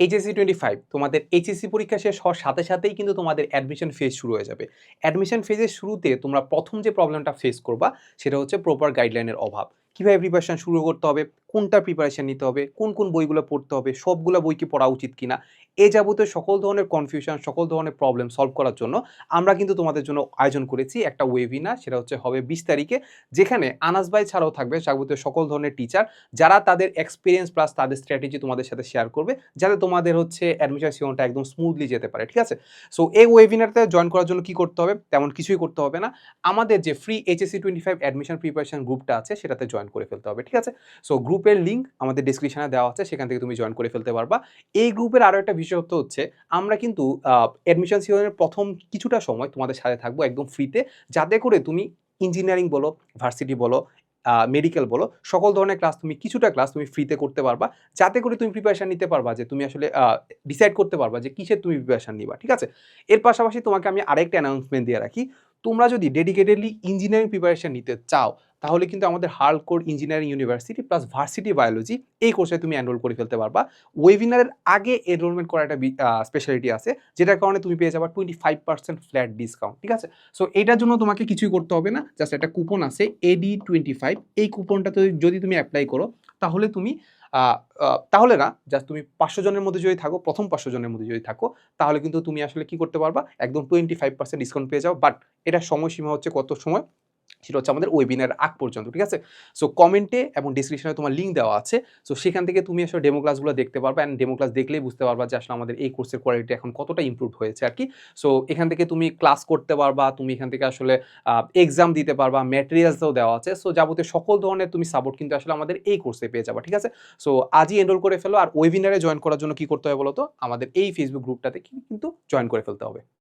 HSC twenty five তোমাদের HSC পরীক্ষা শেষ হওয়ার সাথে সাথেই কিন্তু তোমাদের অ্যাডমিশন ফেজ শুরু হয়ে যাবে। অ্যাডমিশন ফেজের শুরুতে তোমরা প্রথম যে প্রবলেমটা ফেস করবা, সেটা হচ্ছে প্রপার গাইডলাইনের অভাব। কীভাবে প্রিপারেশান শুরু করতে হবে? কোনটা প্রিপারেশান নিতে হবে? কোন কোন বইগুলো পড়তে হবে? সবগুলো বই কি পড়া উচিত কিনা? এ যাবতীয় সকল ধরনের কনফিউশন সকল ধরনের প্রবলেম সলভ করার জন্য আমরা কিন্তু তোমাদের জন্য আয়োজন করেছি একটা ওয়েবিনার সেটা হচ্ছে হবে বিশ তারিখে, যেখানে আনাস ভাই ছাড়াও থাকবে যাবতীয় সকল ধরনের টিচার যারা তাদের এক্সপিরিয়েন্স প্লাস তাদের স্ট্র্যাটেজি তোমাদের সাথে শেয়ার করবে, যাতে তোমাদের হচ্ছে অ্যাডমিশন সিজনটা একদম স্মুথলি যেতে পারে, ঠিক আছে? সো এই ওয়েবিনারতে জয়েন করার জন্য কি করতে হবে? তেমন কিছুই করতে হবে না। আমাদের যে free HSC twenty five admission preparation গ্রুপটা আছে, সেটাতে জয়েন করে ফেলতে হবে, ঠিক আছে? সো গ্রুপের লিঙ্ক আমাদের ডিসক্রিপশনে দেওয়া আছে, সেখান থেকে তুমি জয়েন করে ফেলতে পারবা। এই গ্রুপের আরও একটা বিশেষত্ব হচ্ছে আমরা কিন্তু অ্যাডমিশন সিজনের প্রথম কিছুটা সময় তোমাদের সাথে থাকব একদম ফ্রিতে যাতে করে তুমি ইঞ্জিনিয়ারিং বলো ভার্সিটি বলো মেডিকেল বলো, সকল ধরনের ক্লাস তুমি, কিছুটা ক্লাস তুমি ফ্রিতে করতে পারবা। যাতে করে তুমি প্রিপারেশান নিতে পারবা যে তুমি আসলে ডিসাইড করতে পারবা যে কিসের তুমি প্রিপারেশান নিবা, ঠিক আছে? এর পাশাপাশি তোমাকে আমি আরেকটা অ্যানাউন্সমেন্ট দিয়ে রাখি। তোমরা যদি ডেডিকেটেডলি ইঞ্জিনিয়ারিং প্রিপারেশন নিতে চাও, তাহলে কিন্তু আমাদের হার্লকোর engineering university plus varsity biology এই কোর্সে তুমি এনরোল করে ফেলতে পারবা। ওয়েবিনারের আগে এনরোলমেন্ট করা একটা স্পেশালিটি আছে, যেটার কারণে তুমি পেয়ে যাবা twenty five percent flat discount ঠিক আছে? সো এটার জন্য তোমাকে কিছুই করতে হবে না জাস্ট একটা কুপন আছে এডি টোয়েন্টি ফাইভ এই কুপনটাতে যদি তুমি অ্যাপ্লাই করো, তাহলে তুমি তাহলে না জাস্ট তুমি পাঁচশো জনের মধ্যে যদি থাকো, প্রথম পাঁচশো জনের মধ্যে যদি থাকো, তাহলে কিন্তু তুমি আসলে কি করতে পারবা? একদম টোয়েন্টি ফাইভ পার্সেন্ট ডিসকাউন্ট পেয়ে যাও বাট এটার সময়সীমা হচ্ছে কত সময়? সেটা হচ্ছে আমাদের ওয়েবিনার আগ পর্যন্ত, ঠিক আছে? সো কমেন্টে এবং ডিসক্রিপশনে তোমার লিঙ্ক দেওয়া আছে। সো সেখান থেকে তুমি আসলে ডেমো ক্লাসগুলো দেখতে পারবা অ্যান্ড ডেমো ক্লাস দেখলেই বুঝতে পারবা যে আসলে আমাদের এই কোর্সের কোয়ালিটি এখন কতটা ইম্প্রুভ হয়েছে আর কি। সো এখান থেকে তুমি ক্লাস করতে পারবা, তুমি এখান থেকে আসলে এক্সাম দিতে পারবা ম্যাটেরিয়ালসও দেওয়া আছে। সো যাবতীয় সকল ধরনের তুমি সাপোর্ট কিন্তু আসলে আমাদের এই কোর্সে পেয়ে যাবা, ঠিক আছে? সো আজই এনরোল করে ফেলো আর ওয়েবিনারে জয়েন করার জন্য কি করতে হবে বলো তো আমাদের এই ফেসবুক গ্রুপটাতে কিন্তু জয়েন করে ফেলতে হবে।